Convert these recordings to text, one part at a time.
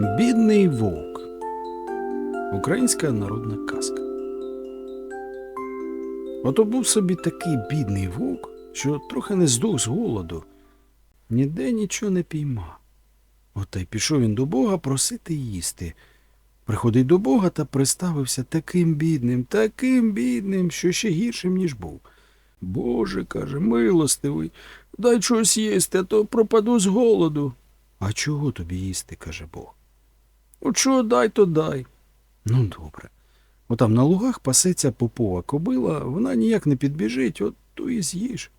Бідний вовк. Українська народна казка. Ото був собі такий бідний вовк, що трохи не здох з голоду, ніде нічого не піймав. От й пішов він до Бога просити їсти. Приходить до Бога та приставився таким бідним, таким бідним, що ще гіршим, ніж був. Боже, каже, милостивий, дай чогось їсти, а то пропаду з голоду. А чого тобі їсти, каже Бог. От чого дай, то дай. Ну, добре. Отам на лугах пасеться попова кобила, вона ніяк не підбіжить, от то і з'їж.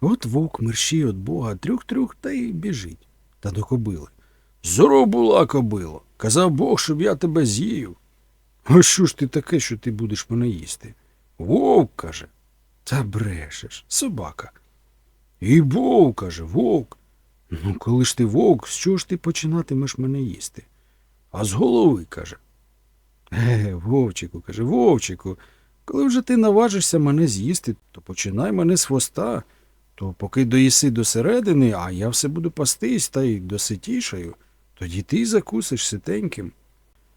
От вовк мерщій від Бога, трюх-трюх та й біжить. Та до кобили. Здоров була, кобило. Казав Бог, щоб я тебе з'їв. А що ж ти таке, що ти будеш мене їсти? Вовк, каже. Та брешеш, собака. І вовк, каже, вовк. Ну, коли ж ти вовк, з чого ж ти починатимеш мене їсти? А з голови, каже. Е, вовчику, каже, вовчику, коли вже ти наважишся мене з'їсти, то починай мене з хвоста, то поки доїси до середини, а я все буду пастись та й доситішаю, тоді ти закусиш ситеньким.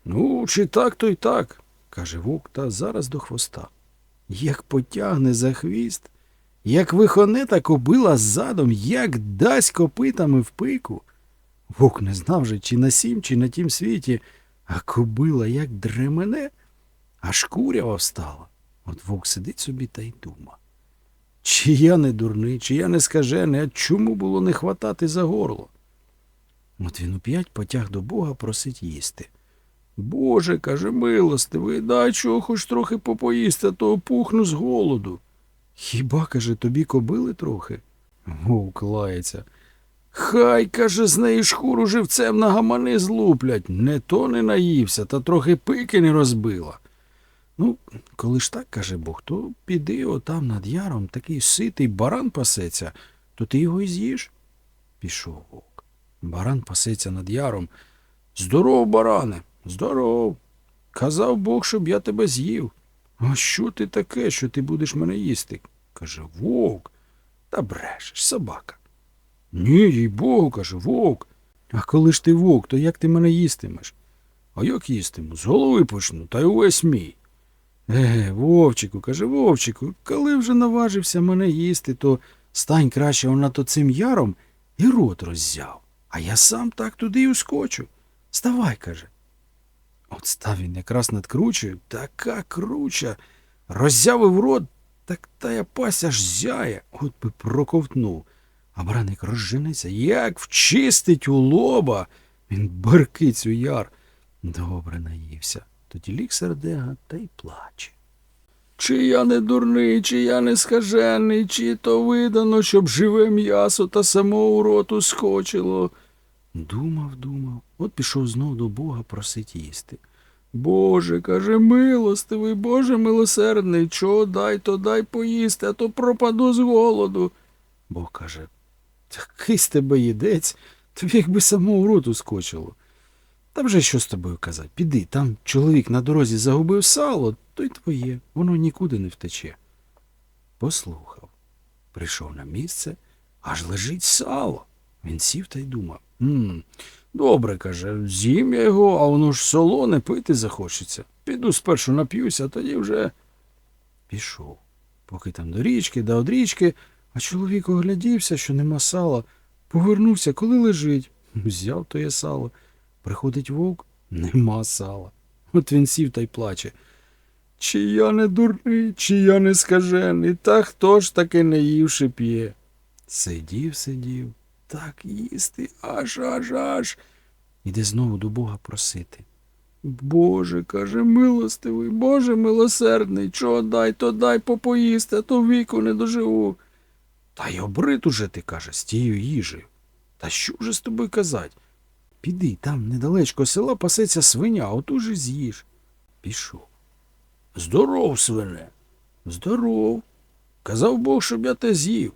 Ну, чи так, то й так, каже вовк, та зараз до хвоста. Як потягне за хвіст, як вихоне та кобила ззадом, як дасть копитами в пику. Вовк не знав же, чи на сім, чи на тім світі, а кобила як дремене, аж курява встала. От вовк сидить собі та й дума. Чи я не дурний, чи я не скажений, а чому було не хватати за горло? От він оп'ять потяг до Бога просить їсти. Боже, каже, милостивий, дай чого хоч трохи попоїсти, а то опухну з голоду. Хіба, каже, тобі кобили трохи? Вовк лається. Хай, каже, з неї шкуру живцем на гамани злуплять. Не то не наївся, та трохи пики не розбила. Ну, коли ж так, каже Бог, то піди отам над яром такий ситий баран пасеться, то ти його й з'їш. Пішов вовк. Баран пасеться над яром. Здоров, баране, здоров. Казав Бог, щоб я тебе з'їв. А що ти таке, що ти будеш мене їсти? каже вовк. Та брешеш, собака. Ні, їй Богу, каже, вовк. А коли ж ти вовк, то як ти мене їстимеш? А як їстиму? З голови почну, та й увесь мій. Е, вовчику, каже, вовчику, коли вже наважився мене їсти, то стань краще над оцим яром і рот роззяв. А я сам так туди й ускочу. Ставай, каже. От став він якраз над кручею, така круча. Роззявив рот, так та я пась аж зяє, от би проковтнув. А бараник розженеться, як вчистить у лоба. Він баркить у яр. Добре наївся. Тоді лік сердега та й плаче. Чи я не дурний, чи я не скажений, чи то видано, щоб живе м'ясо та само у роту скочило. Думав, думав, от пішов знов до Бога просить їсти. Боже, каже, милостивий, Боже милосердний, чого дай, то дай поїсти, а то пропаду з голоду. Бог каже, такий з тебе їдець, тобі якби само у роту скочило. Та вже що з тобою казати? Піди, там чоловік на дорозі загубив сало, то й твоє, воно нікуди не втече. Послухав. Прийшов на місце, аж лежить сало. Він сів та й думав. «М, добре, каже, з'їм я його, а воно ж солоне пити захочеться. Піду спершу нап'юся, а тоді вже пішов. Поки там до річки, да од річки, а чоловік оглядівся, що нема сала, повернувся, коли лежить. Взяв тоє сало. Приходить вовк, нема сала. От він сів та й плаче. Чи я не дурний, чи я не скажений, та хто ж таки не ївши п'є? Сидів, сидів, так їсти, аж аж аж. Іде знову до Бога просити. Боже, каже, милостивий, Боже милосердний, чого дай, то дай попоїсти, а то віку не доживу. Та й обрит уже ти, каже, з тією їжею. Та що вже з тобою казать? Піди, там недалечко села пасеться свиня, отуже з'їж. Пішов. Здоров, свине. Здоров. Казав Бог, щоб я те з'їв.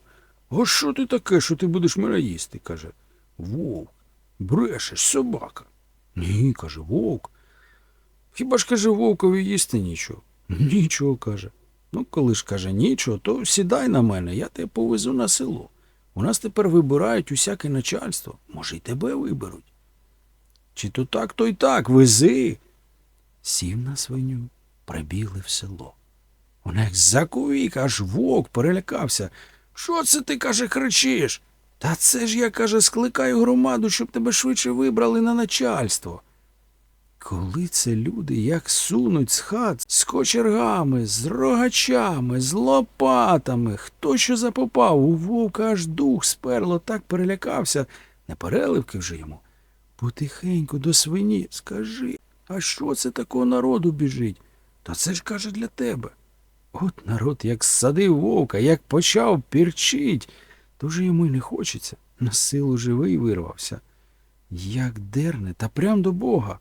О, що ти таке, що ти будеш мене їсти? каже. Вовк. Брешеш, собака. Ні, каже, вовк. Хіба ж каже вовкові їсти нічого? Нічого, каже. Ну, коли ж каже нічого, то сідай на мене, я тебе повезу на село. У нас тепер вибирають усяке начальство. Може, й тебе виберуть. Чи то так, то й так, вези. Сів на свиню, прибігли в село. Вона як заковік, аж вовк перелякався. Що це ти, каже, кричиш? Та це ж я, каже, скликаю громаду, щоб тебе швидше вибрали на начальство. Коли це люди як сунуть з хат з кочергами, з рогачами, з лопатами, хто що запопав, у вовка аж дух сперло, так перелякався, не переливки вже йому. Потихеньку до свині скажи, а що це такого народу біжить? Та це ж каже для тебе. От народ як садив вовка, як почав пірчить, то вже йому й не хочеться. На силу живий вирвався. Як дерне, та прям до Бога.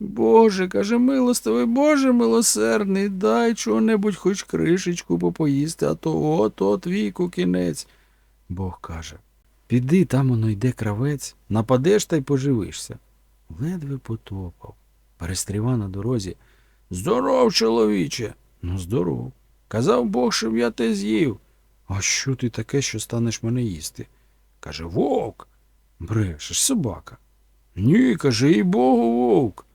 Боже, каже, милостивий, Боже милосердний, дай чого-небудь хоч кришечку попоїсти, а то от от віку кінець. Бог каже, піди, там воно йде кравець, нападеш та й поживишся. Ледве потопав. Перестріва на дорозі. Здоров, чоловіче. Ну, здоров. Казав Бог, щоб я те з'їв. А що ти таке, що станеш мене їсти? Каже, вовк. Брешеш, собака. Ні, каже, і Богу вовк.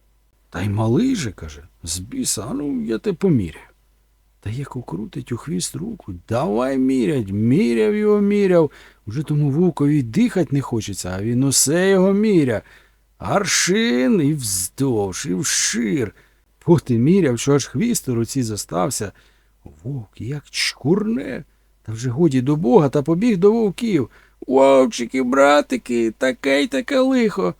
Та й малий же, каже, з біса, ну я те поміряю. Та як укрутить у хвіст руку, давай мірять, міряв його міряв. Уже тому вовкові дихать не хочеться, а він усе його міря. Аршин і вздовж, і вшир. Поти міряв, що аж хвіст у руці зостався. Вовк як чкурне. Та вже годі до Бога та побіг до вовків. Вовчики, братики, таке й таке лихо.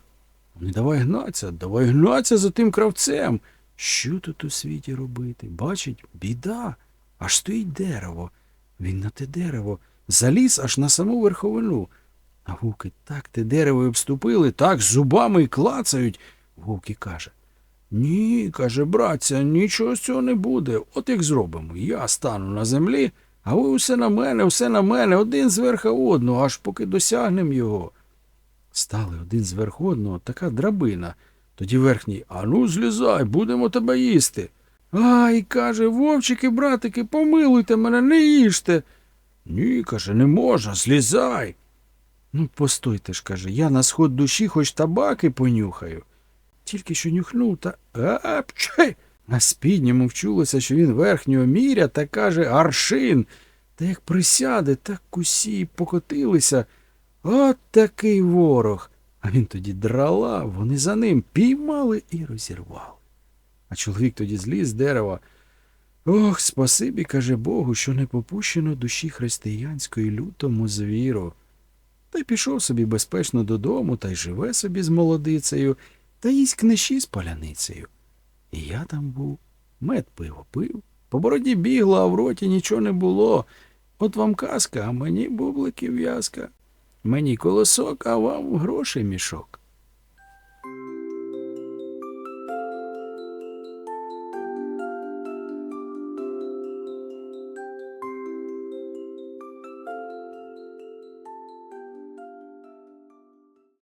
Не давай гнаться, давай гнаться за тим кравцем. Що тут у світі робити? Бачить, біда. Аж стоїть дерево. Він на те дерево заліз аж на саму верховину. А вовки так те дерево й обступили, так зубами й клацають. Вовки каже. Ні, каже, братця, нічого з цього не буде. От як зробимо. Я стану на землі, а ви усе на мене, усе на мене, один зверха одного, аж поки досягнемо його. Стали один зверх одного, така драбина. Тоді верхній Ану, злізай, будемо тебе їсти. Ай, каже, вовчики, братики, помилуйте мене, не їжте. Ні, каже, не можна, злізай. Ну, постойте ж, каже, я на сход душі хоч табаки понюхаю. Тільки що нюхнув та апчай. А спідньому вчулося, що він верхнього міря та каже аршин. Та як присяде, так усі покотилися. От такий ворог. А він тоді драла, вони за ним піймали і розірвали. А чоловік тоді зліз з дерева. Ох, спасибі, каже Богу, що не попущено душі християнської лютому звіру. Та й пішов собі безпечно додому, та й живе собі з молодицею, та їсть книжі з паляницею. І я там був, мед пиво пив, по бороді бігло, а в роті нічого не було. От вам казка, а мені бубликів в'язка. Мені колосок, а вам грошей мішок.